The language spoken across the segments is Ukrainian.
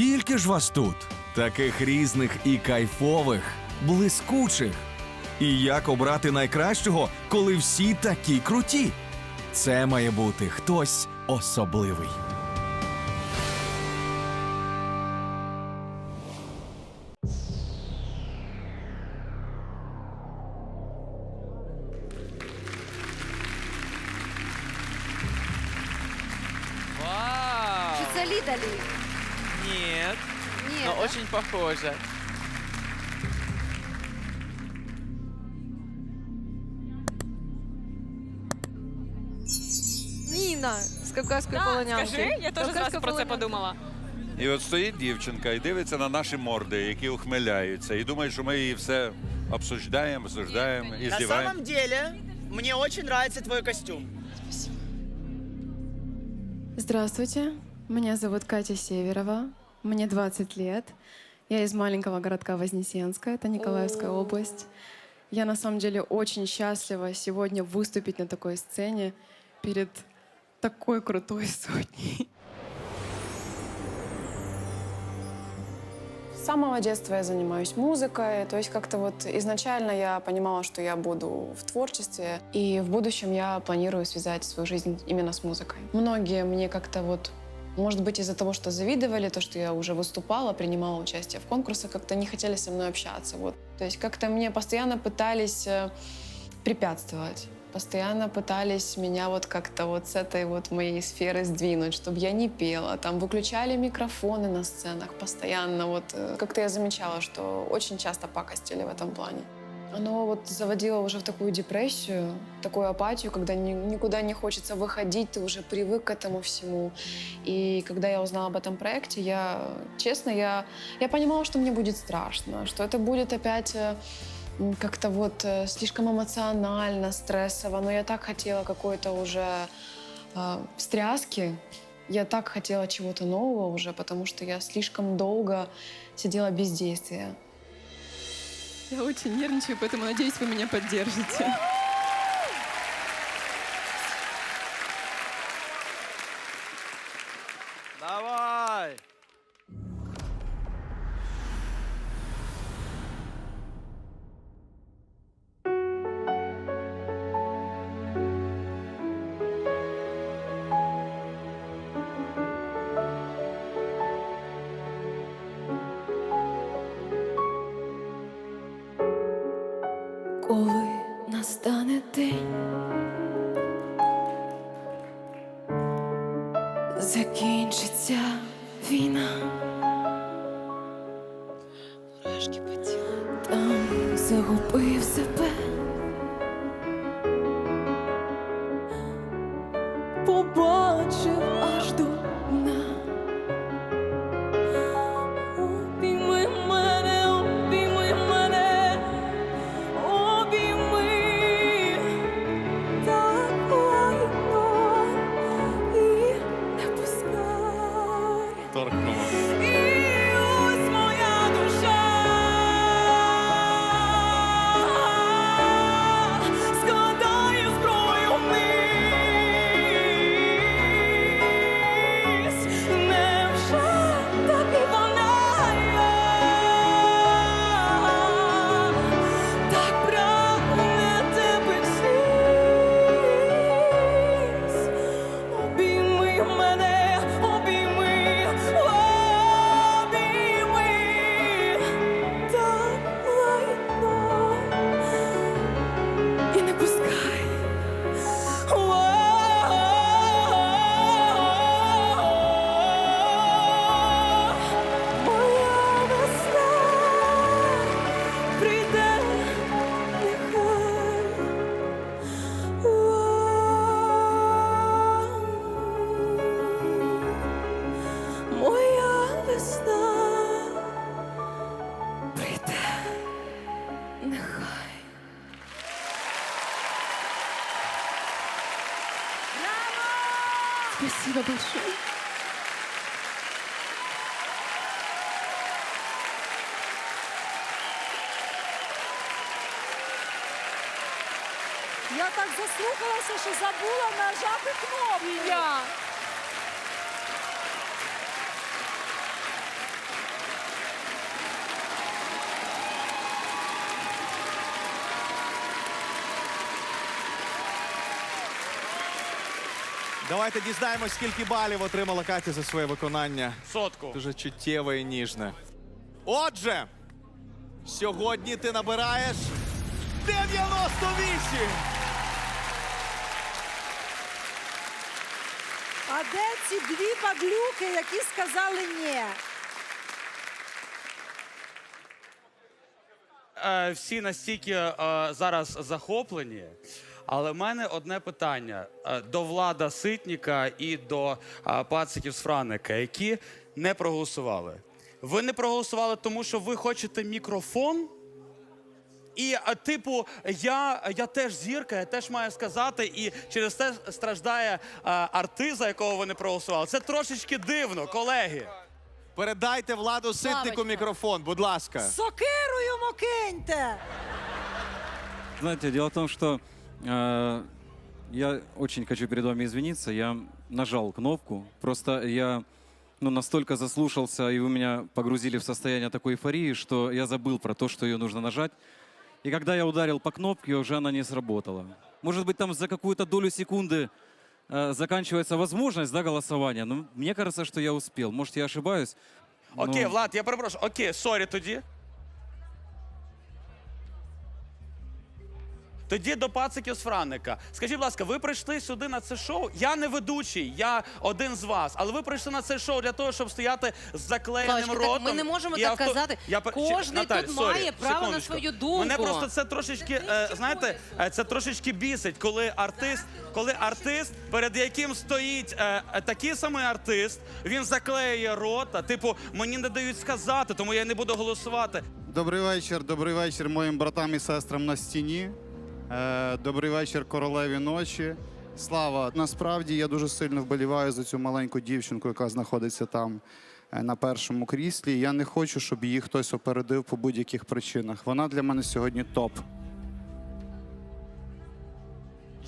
Скільки ж вас тут? Таких різних і кайфових, блискучих. І як обрати найкращого, коли всі такі круті? Це має бути хтось особливий. Вау! Чи це Ліда очень похоже. Ніна з Кавказської Да, полонянки. скажи, я теж Кавказька зразу про це полонянка. подумала. І от стоїть дівчинка і дивиться на наші морди, які ухмиляються, і думає, що ми її все обсуждаємо, осуждаємо і На здіваємо. самом деле, мне очень нравится твой костюм. Здравствуйте, меня зовут Катя Северова, мне 20 лет. Я из маленького городка Вознесенска, это Николаевская область. Я на самом деле очень счастлива сегодня выступить на такой сцене перед такой крутой сотней. С самого детства я занимаюсь музыкой, то есть как-то вот изначально я понимала, что я буду в творчестве, и в будущем я планирую связать свою жизнь именно с музыкой. Многие мне как-то вот, может быть, из-за того, что завидовали, то, что я уже выступала, принимала участие в конкурсах, как-то не хотели со мной общаться. Вот. То есть как-то мне постоянно пытались э, препятствовать. Постоянно пытались меня вот как-то вот с этой вот моей сферы сдвинуть, чтобы я не пела. Там выключали микрофоны на сценах постоянно. Вот э, как-то я замечала, что очень часто пакостили в этом плане. Оно вот заводило уже в такую депрессию, такую апатию, когда ни- никуда не хочется выходить, ты уже привык к этому всему. И когда я узнала об этом проекте, я, честно, я, я понимала, что мне будет страшно, что это будет опять э, м, как-то вот э, слишком эмоционально, стрессово, но я так хотела какой-то уже э, встряски, я так хотела чего-то нового уже, потому что я слишком долго сидела без действия. Я очень нервничаю, поэтому надеюсь, вы меня поддержите. День, закінчиться війна. Мурашки по тілу. там Побачив Спасибо большое. Я так заслухалася, що забула нажати кнопку. Я. Давайте дізнаємось, скільки балів отримала Катя за своє виконання. Сотку. Дуже чуттєве і ніжне. Отже, сьогодні ти набираєш 98! А де ці дві падлюки, які сказали ні? Е, всі настільки е, зараз захоплені. Але в мене одне питання е, до влада Ситніка і до е, пациків з Франика, які не проголосували. Ви не проголосували, тому що ви хочете мікрофон? І, е, типу, я, я теж зірка, я теж маю сказати, і через це страждає е, артист, за якого ви не проголосували. Це трошечки дивно, колеги. Передайте владу ситнику мікрофон, будь ласка. Сокиру йому киньте! Знаете, дело в том, что я очень хочу перед вами извиниться. Я нажал кнопку. Просто я ну, настолько заслушался, и вы меня погрузили в состояние такой эйфории, что я забыл про то, что ее нужно нажать. И когда я ударил по кнопке, уже она не сработала. Может быть, там за какую-то долю секунды э, заканчивается возможность да, голосования. Но мне кажется, что я успел. Может, я ошибаюсь. Окей, Влад, я перепрошую. Окей, сорі тоді. Тоді до пациків з Франика. Скажіть, будь ласка, ви прийшли сюди на це шоу? Я не ведучий, я один з вас. Але ви прийшли на це шоу для того, щоб стояти з заклеєним Славочка, так ротом. ми не можемо і так казати. пер- Кожний Наталь, тут сорі, має право на секундочку. свою думку. Мене просто це трошечки, е, знаєте, е, це трошечки бісить, коли артист, коли артист, перед яким стоїть е, е, такий самий артист, він заклеює рота. Типу, мені не дають сказати, тому я не буду голосувати. Добрий вечір, добрий вечір моїм братам і сестрам на стіні. Е, добрий вечір королеві ночі. Слава, насправді я дуже сильно вболіваю за цю маленьку дівчинку, яка знаходиться там е, на першому кріслі. Я не хочу, щоб її хтось опередив по будь-яких причинах. Вона для мене сьогодні топ.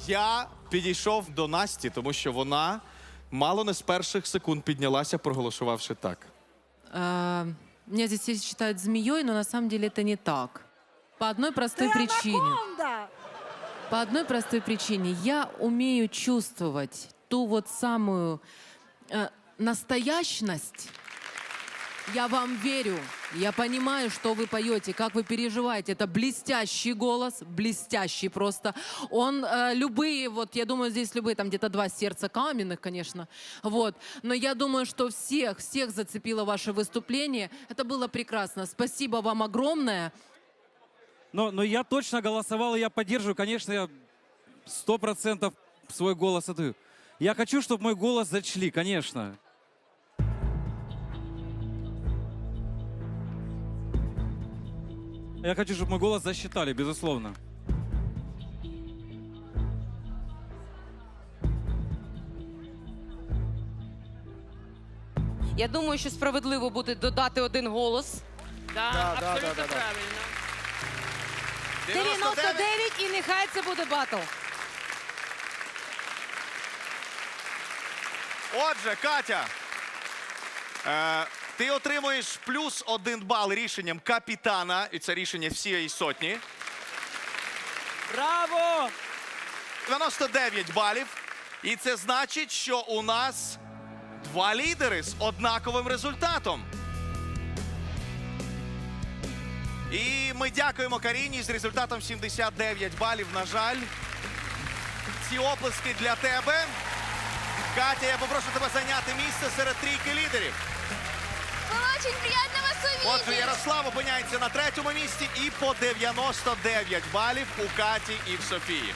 Я підійшов до Насті, тому що вона мало не з перших секунд піднялася, проголосувавши так. А, меня здесь все считают змеей, но на самом деле это не так. По одной простой причине. По одной простой причине. Я умею чувствовать ту вот самую э, настоящность. Я вам верю. Я понимаю, что вы поете, как вы переживаете. Это блестящий голос, блестящий просто. Он э, любые, вот я думаю, здесь любые, там где-то два сердца каменных, конечно. Вот. Но я думаю, что всех, всех зацепило ваше выступление. Это было прекрасно. Спасибо вам огромное. Но, но я точно голосовал, и я поддерживаю. Конечно, я сто процентов свой голос отдаю. Я хочу, чтобы мой голос зачли, конечно. Я хочу, чтобы мой голос засчитали, безусловно. Я думаю, що справедливо буде додати один голос. Да, абсолютно правильно. 99 і нехай це буде батл. Отже, Катя, е, ти отримуєш плюс один бал рішенням капітана, і це рішення всієї сотні. Браво! 99 балів. І це значить, що у нас два лідери з однаковим результатом. І ми дякуємо Каріні з результатом 79 балів. На жаль, ці оплески для тебе. Катя, я попрошу тебе зайняти місце серед трійки лідерів. Очень приємно вас Отже, Ярослав опиняється на третьому місці і по 99 балів у Каті і в Софії.